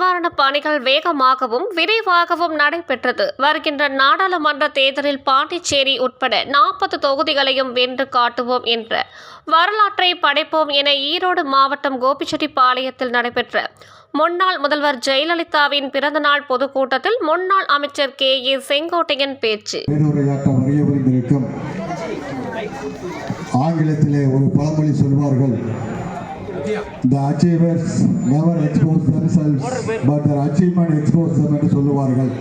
நிவாரணப் பணிகள் வேகமாகவும் விரைவாகவும் நடைபெற்றது. வருகின்ற நாடாளுமன்ற தேர்தலில் பாண்டிச்சேரி உட்பட நாற்பது தொகுதிகளையும் வென்று காட்டுவோம் என்ற வரலாற்றை படைப்போம் என ஈரோடு மாவட்டம் கோபிச்செட்டிப்பாளையத்தில் நடைபெற்ற முன்னாள் முதல்வர் ஜெயலலிதாவின் பிறந்தநாள் பொதுக்கூட்டத்தில் முன்னாள் அமைச்சர் கே. ஏ. செங்கோட்டையன் பேச்சு. ஆங்கிலத்திலே ஒரு பழமொழி சொல்வார்கள் the achievers never expose themselves but their achievement expose them என்று சொல்லுவார்கள்.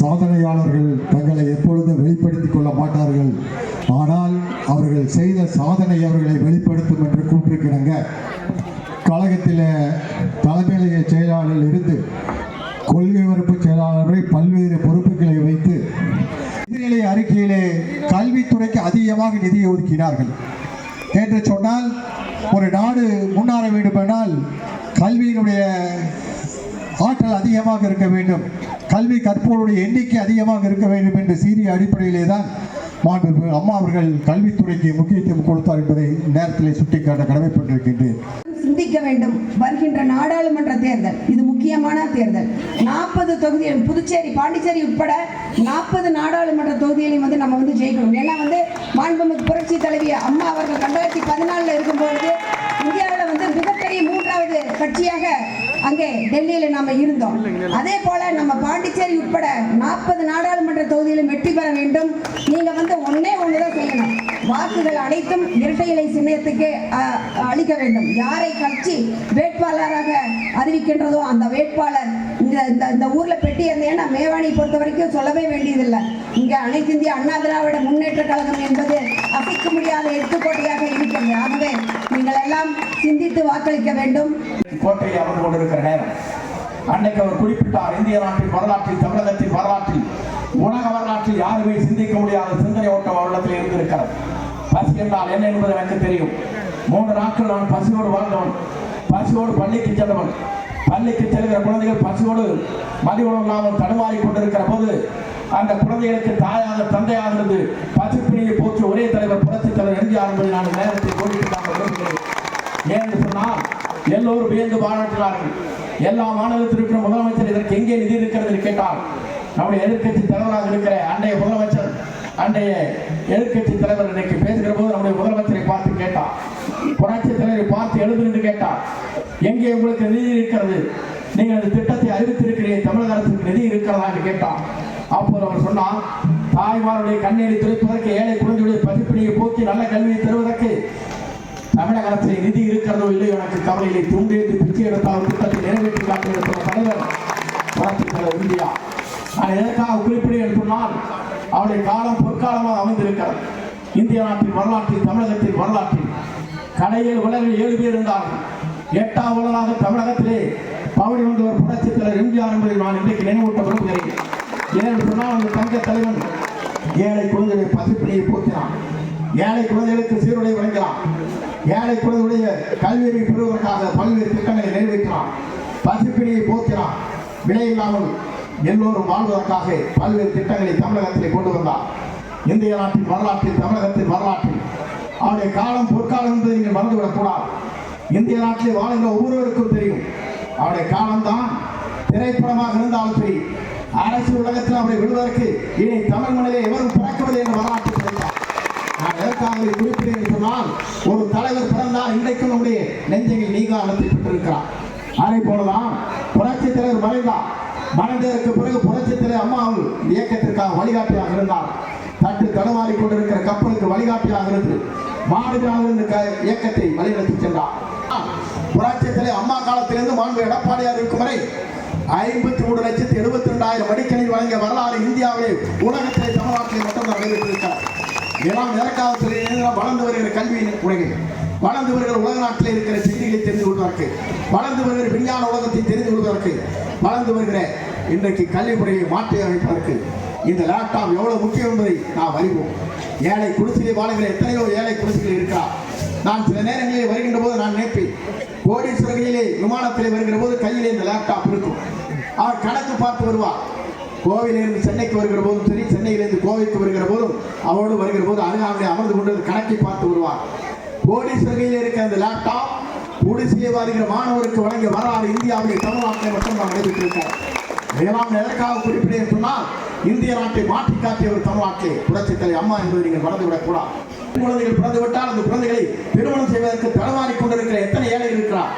சாதனையாளர்கள் தங்களை எப்பொழுதும் வெளிப்படுத்திக் கொள்ள மாட்டார்கள். ஆனால் அவர்கள் செய்த சாதனை அவர்களை வெளிப்படுத்தும் என்று கூற்றிருக்கிறாங்க கழகத்தில் தலைமை செயலாளரில் இருந்து கொள்கை மறுப்பு செயலாளர்களை பல்வேறு பொறுப்புகளை வைத்து நிதிநிலை அறிக்கையிலே கல்வித்துறைக்கு அதிகமாக நிதியை ஒதுக்கினார்கள். என்று சொன்னால் ஒரு நாடு முன்னேற வேண்டுமானால் கல்வியினுடைய ஆற்றல் அதிகமாக இருக்க வேண்டும். கல்வி கற்போருடைய எண்ணிக்கை அதிகமாக இருக்க வேண்டும் என்ற சீரிய அடிப்படையிலே தான் மாண்பு அம்மா அவர்கள் கல்வித்துறைக்கு முக்கியத்துவம் கொடுத்தார் என்பதை நேரத்தில் சுட்டிக்காட்ட கடமைப்பட்டிருக்கின்றேன். சிந்திக்க வேண்டும். வருகின்ற நாடாளுமன்ற தேர்தல். இது முக்கியமான தேர்தல். நாற்பது தொகுதிகள் புதுச்சேரி பாண்டிச்சேரி உட்பட நாற்பது நாடாளுமன்ற தொகுதிகளையும் வந்து நம்ம வந்து ஜெயிக்கணும். ஏன்னா வந்து மாண்புமிகு புரட்சி தலைவி அம்மா அவர்கள் ரெண்டாயிரத்தி பதினாலில் இருக்கும்பொழுது இந்தியாவில் மிகப்பெரிய மூன்றாவது கட்சியாக அங்கே டெல்லியில் நாம இருந்தோம். அதே போல நம்ம பாண்டிச்சேரி உட்பட நாற்பது நாடாளுமன்ற தொகுதியிலும் வெற்றி பெற வேண்டும். நீங்க வந்து ஒன்னே ஒண்ணுதான் செய்யணும். வாக்குகள் அனைத்தும் இரட்டை இலை சின்னத்துக்கு அளிக்க வேண்டும். யாரை கட்சி வேட்பாளராக அறிவிக்கின்றதோ அந்த வேட்பாளர் இந்த இந்த இந்த ஊர்ல பெட்டி இருந்தேன்னா மேவாணி பொறுத்த வரைக்கும் சொல்லவே வேண்டியதில்லை. இங்க அனைத்து இந்திய அண்ணா திராவிட முன்னேற்ற கழகம் என்பது அசைக்க முடியாத எடுத்துக்கோட்டையாக இருக்கிறது ஆகவே எல்லாம் சிந்தித்து வாக்களிக்க வேண்டும். கோட்டை அமர்ந்து கொண்டிருக்கிற நேரம். அன்னைக்கு அவர் குறிப்பிட்டார் இந்திய நாட்டின் வரலாற்றில் தமிழகத்தின் வரலாற்றில் உலக வரலாற்றில் யாருமே சிந்திக்க முடியாத சிந்தனை ஓட்டம் அவரிடத்தில் இருந்திருக்கிறது. பசி என்றால் என்ன என்பது எனக்கு தெரியும். மூன்று நாட்கள் நான் பசியோடு வாழ்ந்தவன் பசியோடு பள்ளிக்கு சென்றவன். பள்ளிக்கு செல்கிற குழந்தைகள் பசியோடு மதி உணவு இல்லாமல் தடுமாறி கொண்டிருக்கிற போது அந்த குழந்தைகளுக்கு தாயாக தந்தையாக இருந்து பசிப்பிணியை போற்றி ஒரே தலைவர் புரட்சி தலைவர் எம்ஜிஆர் என்பதை நான் நேரத்தை கோரிக்கை ஏன் ஏன்னு சொன்னால் எல்லோரும் வியந்து பாராட்டுகிறார்கள். எல்லா மாநிலத்தில் இருக்கிற முதலமைச்சர் இதற்கு எங்கே நிதி இருக்கிறது என்று கேட்டால் நம்முடைய எதிர்கட்சி தலைவராக இருக்கிற அன்றைய முதலமைச்சர் அன்றைய எதிர்கட்சி தலைவர் இன்னைக்கு பேசுகிற போது நம்முடைய முதலமைச்சரை பார்த்து கேட்டார். புரட்சி தலைவரை பார்த்து எழுது என்று கேட்டார். எங்கே உங்களுக்கு நிதி இருக்கிறது? நீங்கள் அந்த திட்டத்தை அறிவித்திருக்கிறீர்கள். தமிழக அரசுக்கு நிதி இருக்கிறதா என்று கேட்டார். அப்போது அவர் சொன்னார் தாய்மாருடைய கண்ணீரை துடைப்பதற்கு ஏழை குழந்தையுடைய பசிப்பிணியை போக்கி நல்ல கல்வியை தருவதற்கு தமிழக அரசில் நிதி இருக்கிறதோ இல்லையோ எனக்கு கவலையிலே துண்டேந்து பிச்சை எடுத்தால் திட்டத்தை நிறைவேற்றி காட்டுகிற தலைவர் புரட்சித் தலைவர் இந்தியா. நான் எதற்காக குறிப்பிட சொன்னால் அவருடைய காலம் பொற்காலமாக அமைந்திருக்கிறது. இந்திய நாட்டின் வரலாற்றில் தமிழகத்தின் வரலாற்றில் கடையில் உலகில் ஏழு பேர் இருந்தார்கள். எட்டாம் உலகாக தமிழகத்திலே பவனி வந்தவர் புரட்சித் தலைவர் எம்ஜிஆர் என்பதை நான் இன்றைக்கு நினைவூட்ட விரும்புகிறேன். ஏனென்று சொன்னால் அந்த தங்க தலைவன் ஏழை குழந்தைகளை பசிப்பினியை போக்கினான். ஏழை குழந்தைகளுக்கு சீருடை வழங்கினான். ஏழை குழந்தைகளுடைய கல்வியை பெறுவதற்காக பல்வேறு திட்டங்களை நிறைவேற்றினான் பசிப்பிணியை போக்கினான் விலை இல்லாமல் எல்லோரும் வாழ்வதற்காக பல்வேறு திட்டங்களை தமிழகத்திலே கொண்டு வந்தார். இந்திய நாட்டின் வரலாற்றில் தமிழகத்தின் வரலாற்றில் அவருடைய காலம் பொற்காலம் என்பதை நீங்கள் மறந்துவிடக்கூடாது இந்திய நாட்டில் வாழ்கிற ஒவ்வொருவருக்கும் தெரியும். அவருடைய காலம்தான் திரைப்படமாக இருந்தாலும் சரி அரசு உலகத்தில் அவரை விடுவதற்கு இனி தமிழ் மண்ணிலே எவரும் பிறக்கவில்லை என்று வரலாற்று நான் எதற்காக குறிப்பிடுகிறேன் நாள் ஒரு தலைவர் பிறந்தால் இன்றைக்கும் நம்முடைய நெஞ்சையில் நீங்காலத்தை பெற்றிருக்கிறார். அதே போலதான் புரட்சி தலைவர் மறைந்தார் மறைந்ததற்கு பிறகு புரட்சி தலைவர் அம்மா அவர்கள் இயக்கத்திற்காக வழிகாட்டியாக இருந்தார். தட்டு தடுமாறி கொண்டிருக்கிற கப்பலுக்கு வழிகாட்டியாக இருந்து மாடுகளாக க- இயக்கத்தை வழிநடத்தி சென்றார். புரட்சி தலைவர் அம்மா காலத்திலிருந்து மாண்பு எடப்பாடியார் இருக்கும் வரை ஐம்பத்தி மூணு லட்சத்தி எழுபத்தி ரெண்டாயிரம் மடிக்கணில் வழங்கிய வரலாறு இந்தியாவிலே உலகத்திலே தமிழ்நாட்டிலே மட்டும்தான் நடைபெற்றிருக்கிறார் இதெல்லாம் எதற்காக சொல்லி வளர்ந்து வருகிற கல்வியின் உலகில். வளர்ந்து வருகிற உலக நாட்டில் இருக்கிற செய்திகளை தெரிந்து கொள்வதற்கு வளர்ந்து வருகிற விஞ்ஞான உலகத்தை தெரிந்து கொள்வதற்கு வளர்ந்து வருகிற இன்றைக்கு கல்வி முறையை மாற்றி அமைப்பதற்கு இந்த லேப்டாப் எவ்வளவு முக்கியம் என்பதை நாம் அறிவோம். ஏழை குடிசையை வாழ்கிற எத்தனையோ ஏழை குடிசைகள் இருக்கிறார் நான் சில நேரங்களில் வருகின்ற போது நான் நினைப்பேன் கோடீஸ்வரர்களிலே விமானத்தில் வருகிற போது கையிலே இந்த லேப்டாப் இருக்கும். அவர் கணக்கு பார்த்து வருவார். கோவிலிருந்து சென்னைக்கு வருகிற போதும் சரி சென்னையிலிருந்து கோவைக்கு வருகிற போதும் அவரோடு வருகிற போது அருகாமையை அமர்ந்து கொண்டு கணக்கை பார்த்து வருவார். கோடீஸ்வரர்களில் இருக்கிற அந்த லேப்டாப் குடிசையை வருகிற மாணவருக்கு வழங்கிய வரலாறு இந்தியாவிலே தமிழ்நாட்டிலே மட்டும் நாம் நடைபெற்றிருக்கோம் இதெல்லாம் எதற்காக குறிப்பிட்டேன் சொன்னால் இந்திய நாட்டை மாற்றி காட்டிய ஒரு தமிழ்நாட்டிலே புரட்சித் அம்மா என்பதை நீங்கள் மறந்துவிடக் விடக்கூடாது குழந்தைகள் பிறந்து விட்டால் அந்த குழந்தைகளை திருமணம் செய்வதற்கு தடமாறி கொண்டிருக்கிற எத்தனை ஏழைகள் இருக்கிறார்?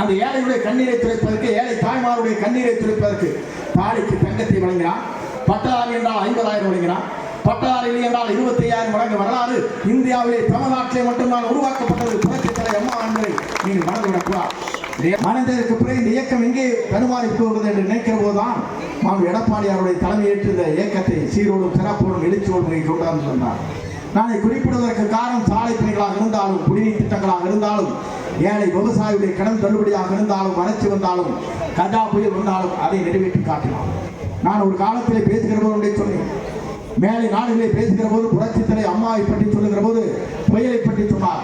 அந்த ஏழைகளுடைய கண்ணீரை துடைப்பதற்கு ஏழை தாய்மாருடைய கண்ணீரை துடைப்பதற்கு தாலிக்கு தங்கத்தை வழங்கினான் பட்டதாரி என்றால் ஐம்பதாயிரம் வழங்கினான் பட்டதாரி என்றால் இருபத்தி ஐயாயிரம் வழங்க வரலாறு இந்தியாவிலே தமிழ்நாட்டிலே மட்டும்தான் உருவாக்கப்பட்டது. புரட்சி தலை அம்மா என்பதை நீங்கள் மறந்துவிடக்கூடாது மனதிற்கு பிறகு இந்த இயக்கம் எங்கே தடுமாறி போகிறது என்று நினைக்கிற போதுதான் மாம் எடப்பாடியாருடைய தலைமையேற்று இந்த இயக்கத்தை சீரோடும் சிறப்போடும் எழுச்சியோடும் கொண்டாந்து சொன்னார் நான் குறிப்பிடுவதற்கு காரணம் சாலை பணிகளாக இருந்தாலும் குடிநீர் திட்டங்களாக இருந்தாலும் ஏழை விவசாயியுடைய கடன் தள்ளுபடியாக இருந்தாலும் வறட்சி வந்தாலும் கஜா புயல் வந்தாலும் அதை நிறைவேற்றி காட்டினார். நான் ஒரு காலத்திலே பேசுகிற போது சொன்னேன். மேலை நாடுகளிலே பேசுகிற போது புரட்சித்தலை அம்மாவை பற்றி சொல்லுகிற போது புயலை பற்றி சொன்னார்.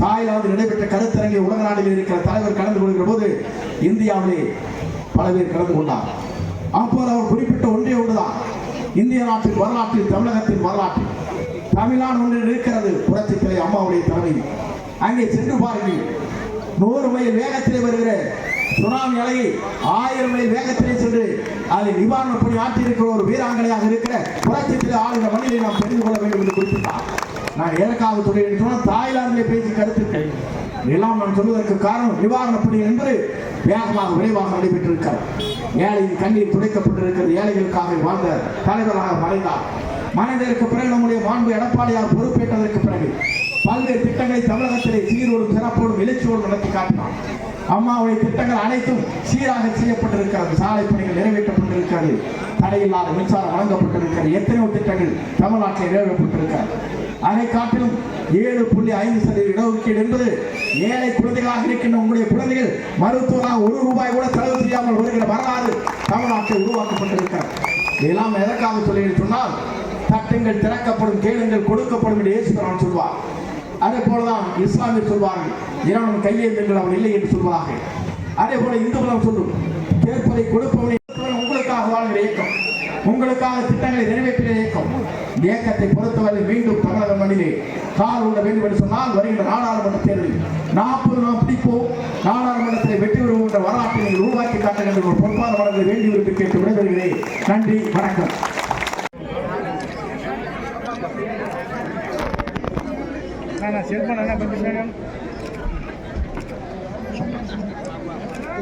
தாய்லாந்து நடைபெற்ற கருத்தரங்கில் உலக நாடுகளில் இருக்கிற தலைவர் கலந்து கொள்கிற போது இந்தியாவிலே பல பேர் கலந்து கொண்டார். அப்போது அவர் குறிப்பிட்ட ஒன்றே ஒன்றுதான். இந்திய நாட்டின் வரலாற்றில் தமிழகத்தின் வரலாற்றில். தமிழ்நாடு ஒன்று இருக்கிறது புரட்சித்தலை அம்மாவுடைய தலைமையில் அங்கே சென்று பாருங்கள். நூறு மைல் வேகத்திலே வருகிற சுனாமி அலையை ஆயிரம் மைல் வேகத்திலே சென்று அதை நிவாரணப் பணி ஆற்றியிருக்கிற ஒரு வீராங்கனையாக இருக்கிற புரட்சத்தில் ஆளுகிற மண்ணிலே நாம் தெரிந்து கொள்ள வேண்டும் என்று குறிப்பிட்டார். நான் எதற்காக சொல்கிறேன் சொன்னால் தாய்லாந்திலே பேசி கருத்துக்கள். எல்லாம் நான் சொல்வதற்கு காரணம் நிவாரணப் பணி என்பது வேகமாக விரைவாக நடைபெற்றிருக்கிறார் ஏழையின் கண்ணீர் துடைக்கப்பட்டிருக்கிறது. ஏழைகளுக்காக வாழ்ந்த தலைவராக மறைந்தார். மனிதருக்கு பிறகு நம்முடைய மாண்பு எடப்பாடியார் பொறுப்பேற்றதற்கு பிறகு பல்வேறு திட்டங்களை தமிழகத்திலே சீரோடும் சிறப்போடும் எழுச்சியோடும் நடத்தி காட்டினார். அம்மாவுடைய திட்டங்கள் அனைத்தும் சீராக செய்யப்பட்டிருக்கிறது. சாலை பணிகள் நிறைவேற்றப்பட்டிருக்கிறது. தடையில்லாத மின்சாரம் வழங்கப்பட்டிருக்கிறது. எத்தனையோ திட்டங்கள் தமிழ்நாட்டில் நிறைவேற்றப்பட்டிருக்கிறது. அதை காட்டிலும் ஏழு புள்ளி ஐந்து சதவீத இடஒதுக்கீடு என்பது ஏழை குழந்தைகளாக இருக்கின்ற உங்களுடைய குழந்தைகள் மருத்துவராக ஒரு ரூபாய் கூட செலவு செய்யாமல் வருகிற வரலாறு தமிழ்நாட்டில் உருவாக்கப்பட்டிருக்கிறது. இதெல்லாம் எதற்காக சொல்லி சொன்னால் தட்டுங்கள் திறக்கப்படும் கேளுங்கள் கொடுக்கப்படும் என்று இயேசுகிறான் சொல்வார். அதே போலதான் இஸ்லாமியர் சொல்வார்கள் இறைவன் கையேந்துங்கள் அவன் இல்லை என்று சொல்வார்கள். அதே போல இந்துக்களும் சொல்லும் கேட்பதை கொடுப்பவனை உங்களுக்காக வாழ்கிற இயக்கம் உங்களுக்காக திட்டங்களை நிறைவேற்றிய இயக்கம் இயக்கத்தை பொறுத்தவரை மீண்டும் தமிழக மண்ணிலே கால் உள்ள வேண்டும் என்று சொன்னால் வருகின்ற நாடாளுமன்ற தேர்தலில் நாற்பது நாம் பிடிப்போம். நாடாளுமன்றத்தில் வெற்றி பெறுவோம் என்ற வரலாற்றை நீங்கள் உருவாக்கி காட்டுகின்ற ஒரு பொறுப்பான வழங்க வேண்டி விருப்பி கேட்டு விடைபெறுகிறேன். நன்றி வணக்கம். நான் செல்போன் என்ன கொஞ்சம்